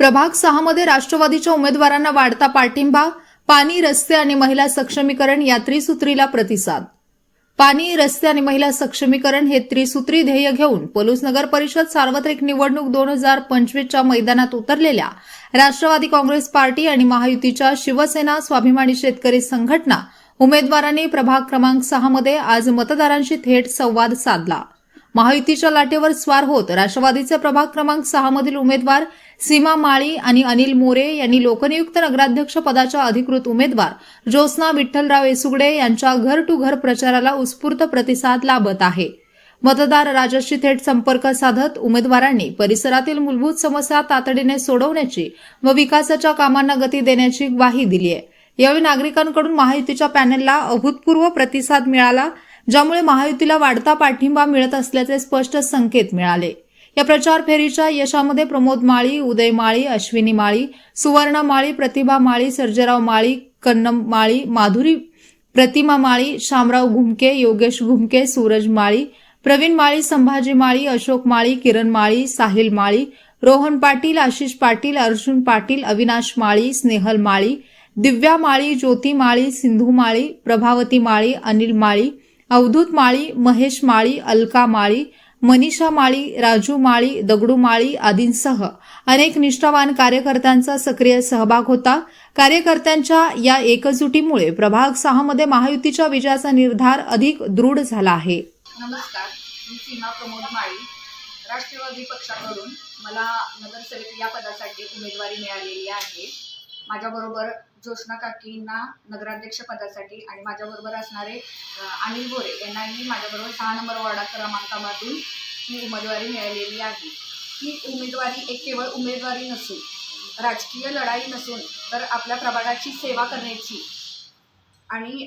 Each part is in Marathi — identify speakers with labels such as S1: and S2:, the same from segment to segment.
S1: प्रभाग सहामध्ये राष्ट्रवादीच्या उमेदवारांना वाढता पाठिंबा पाणी रस्ते आणि महिला सक्षमीकरण या त्रिसूत्रीला प्रतिसाद. पाणी रस्ते आणि महिला सक्षमीकरण हे त्रिसूत्री ध्येय घेऊन पलूस नगर परिषद सार्वत्रिक निवडणूक दोन हजार पंचवीसच्या मैदानात उतरलेल्या राष्ट्रवादी काँग्रेस पार्टी आणि महायुतीच्या शिवसेना स्वाभिमानी शेतकरी संघटना उमेदवारांनी प्रभाग क्रमांक सहामध्ये आज मतदारांशी थेट संवाद साधला. महायुतीच्या लाटेवर स्वार होत राष्ट्रवादीचे प्रभाग क्रमांक सहा मधील उमेदवार सीमा माळी आणि अनिल मोरे यांनी लोकनियुक्त नगराध्यक्ष पदाच्या अधिकृत उमेदवार ज्योत्स्ना विठ्ठलराव येसुगडे यांच्या घर टू घर प्रचाराला उत्स्फूर्त प्रतिसाद लाभत आहे. मतदार राजाशी थेट संपर्क साधत उमेदवारांनी परिसरातील मूलभूत समस्या तातडीने सोडवण्याची व विकासाच्या कामांना गती देण्याची ग्वाही दिली आहे यावेळी नागरिकांकडून महायुतीच्या पॅनेलला अभूतपूर्व प्रतिसाद मिळाला ज्यामुळे महायुतीला वाढता पाठिंबा मिळत असल्याचे स्पष्ट संकेत मिळाले. या प्रचार फेरीच्या यशामध्ये प्रमोद माळी उदय माळी अश्विनी माळी सुवर्णा माळी प्रतिभा माळी सर्जेराव माळी कन्नम माळी माधुरी प्रतिमा माळी शामराव घुमके योगेश घुमके सूरज माळी प्रवीण माळी संभाजी माळी अशोक माळी किरण माळी साहिल माळी रोहन पाटील आशिष पाटील अर्जुन पाटील अविनाश माळी स्नेहल माळी दिव्या माळी ज्योती माळी सिंधू माळी प्रभावती माळी अनिल माळी अवधूत माळी महेश माळी अलका माळी मनीषा माळी राजू माळी दगडू माळी आदींसह अनेक निष्ठावान कार्यकर्त्यांचा सक्रिय सहभाग होता. कार्यकर्त्यांच्या या एकजुटीमुळे प्रभाग सहामध्ये महायुतीच्या विजयाचा निर्धार अधिक दृढ झाला आहे.
S2: नमस्कार मी सीमा प्रमोद माळी. राष्ट्रवादी पक्षाकडून मला नगरसेवक या पदासाठी उमेदवारी मिळालेली आहे. माझ्याबरोबर ज्योत्ना काकींना नगराध्यक्ष पदासाठी आणि माझ्याबरोबर असणारे अनिल गोरे यांनाही माझ्याबरोबर सहा नंबर वॉर्डा क्रमांकामधून ही उमेदवारी मिळालेली आहे. ही उमेदवारी एक केवळ उमेदवारी नसून राजकीय लढाई नसून तर आपल्या प्रभागाची सेवा करण्याची आणि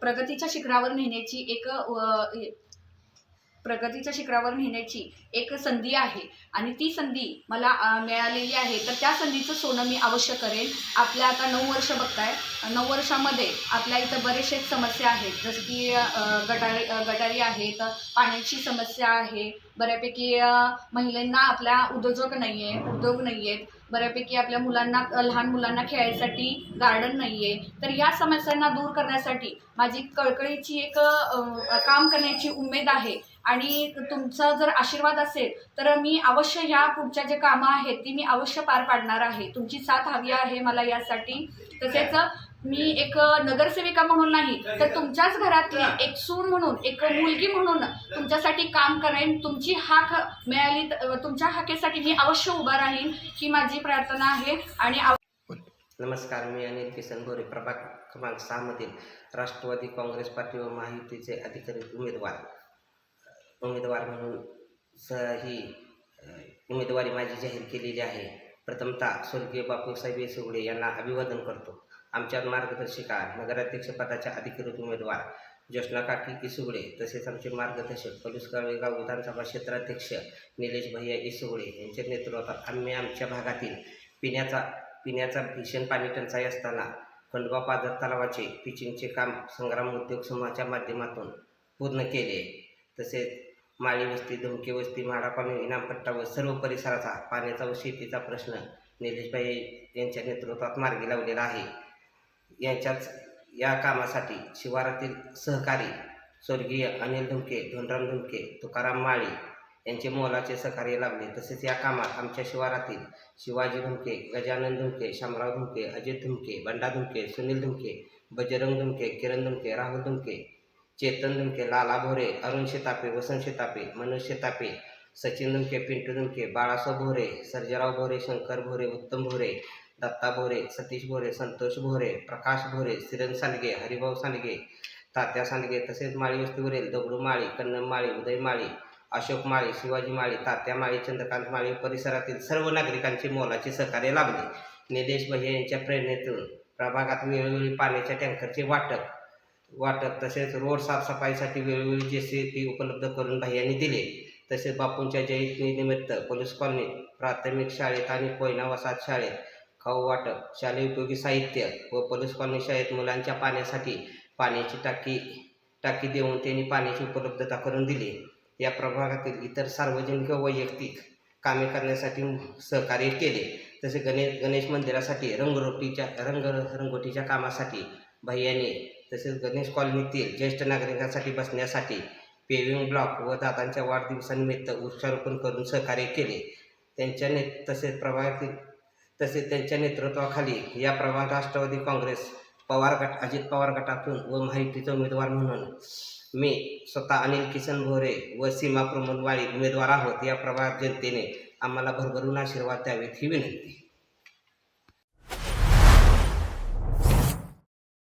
S2: प्रगतीच्या शिखरावर नेण्याची एक प्रगतीच्या शिखरावर नेण्याची एक संधी आहे. आणि ती संधी मला मिळालेली आहे. तर त्या संधीचं सोनं मी अवश्य करेन. आपल्या आता नऊ वर्ष बघताय. नऊ वर्षामध्ये आपल्या इथं बरेचसे समस्या आहेत. जसं की गटारी गटारी आहेत पाण्याची समस्या आहे बऱ्यापैकी महिलांना आपल्या उद्योजक नाही आहे उद्योग नाही आहेत बऱ्यापैकी आपल्या मुलांना लहान मुलांना खेळायसाठी गार्डन नाही आहे तर या समस्यांना दूर करण्यासाठी माझी कळकळीची एक काम करण्याची उमेद आहे. आणि तुमचा जर आशीर्वाद असेल तर मी अवश्य ह्या पुढच्या जे कामं आहेत ती मी अवश्य पार पाडणार आहे. तुमची साथ हवी आहे मला यासाठी. तसेच मी एक नगरसेविका म्हणून नाही तर तुमच्याच घरातली एक सून म्हणून एक मुलगी म्हणून तुमच्यासाठी काम करेन तुमची हाक मिळाली तुमच्या हाकेसाठी मी अवश्य उभा राहीन ही माझी प्रार्थना आहे आणि
S3: नमस्कार मी अनिल किसन गोरे प्रभाग क्रमांक सहामधील राष्ट्रवादी काँग्रेस पार्टी व महायुतीचे अधिकृत उमेदवार. उमेदवार म्हणून स ही उमेदवारी माझी जाहीर केलेली आहे. प्रथमतः स्वर्गीय बापूसाहेब येसुगडे यांना अभिवादन करतो. आमच्या मार्गदर्शिका नगराध्यक्षपदाच्या अधिकृत उमेदवार ज्योष्ना काकी किसुगडे तसेच आमचे मार्गदर्शक पलूस गाव विधानसभा क्षेत्राध्यक्ष निलेश भैया इसुगडे यांच्या नेतृत्वात आम्ही आमच्या भागातील पिण्याचा पिण्याचा भीषण पाणी टंचाई असताना खंडोबा पाझर तलावाचे पिचिंगचे काम संग्राम उद्योग समूहाच्या माध्यमातून पूर्ण केले. तसेच माळी वस्ती धुमके वस्ती म्हाडापाणी इनामपट्टा व सर्व परिसराचा पाण्याचा व शेतीचा प्रश्न निलेशभाई यांच्या नेतृत्वात मार्गी लावलेला आहे. यांच्याच या कामासाठी शिवारातील सहकारी स्वर्गीय अनिल धुमके धोनराम धुमके तुकाराम माळी यांचे मोलाचे सहकार्य लाभले. तसेच या कामात आमच्या शिवारातील शिवाजी धुमके गजानन धुमके शामराव धुमके अजित धुमके बंडा धुमके सुनील धुमके बजरंग धुमके किरण धुमके राहुल धुमके चेतन धुमके लाला भोरे अरुण शेतापे वसंत शेतापे मनोज शेतापे सचिन धुमके पिंटू धुमके बाळासाहेब भोरे सर्जराव भोरे शंकर भोरे उत्तम भोरे दत्ता भोरे सतीश भोरे संतोष भोरे प्रकाश भोरे सिरन सांडगे हरिभाऊ सांडगे तात्या सांडगे तसेच माळी वस्तीवरील दगडू माळी कन्नम माळी उदय माळी अशोक माळी शिवाजी माळी तात्या माळी चंद्रकांत माळी परिसरातील सर्व नागरिकांचे मोलाचे सहकार्य लाभले. निलेश भैया यांच्या प्रेरणेतून प्रभागात वेळोवेळी पाण्याच्या टँकरचे वाटप वाटप तसेच रोड साफसफाईसाठी वेळोवेळी जे सी पी उपलब्ध करून भैयांनी दिले. तसेच बापूंच्या जयंतीनिमित्त पोलीस कॉलनीत प्राथमिक शाळेत आणि कोयना वसाहत शाळेत खाऊ वाटप शालेय उपयोगी साहित्य व पोलीस कॉलनी शाळेत मुलांच्या पाण्यासाठी पाण्याची टाकी टाकी देऊन त्यांनी पाण्याची उपलब्धता करून दिली. या प्रभागातील इतर सार्वजनिक व वैयक्तिक कामे करण्यासाठी सहकार्य केले. तसे गणेश गणेश मंदिरासाठी रंगरोटीच्या रंग रंगोटीच्या कामासाठी भैयाने तसेच गणेश कॉलनीतील ज्येष्ठ नागरिकांसाठी बसण्यासाठी पेविंग ब्लॉक व दादांच्या वाढदिवसानिमित्त वृक्षारोपण करून सहकार्य केले. त्यांच्या ने तसेच प्रभागातील तसेच त्यांच्या नेतृत्वाखाली या प्रमाणात राष्ट्रवादी काँग्रेस पवार गट अजित पवार गटातून व माहितीचे उमेदवार म्हणून मी स्वतः अनिल किसन भोरे व सीमा प्रमोद वाळी उमेदवार आहोत. या प्रभाग जनतेने आम्हाला भरभरून आशीर्वाद द्यावेत ही विनंती.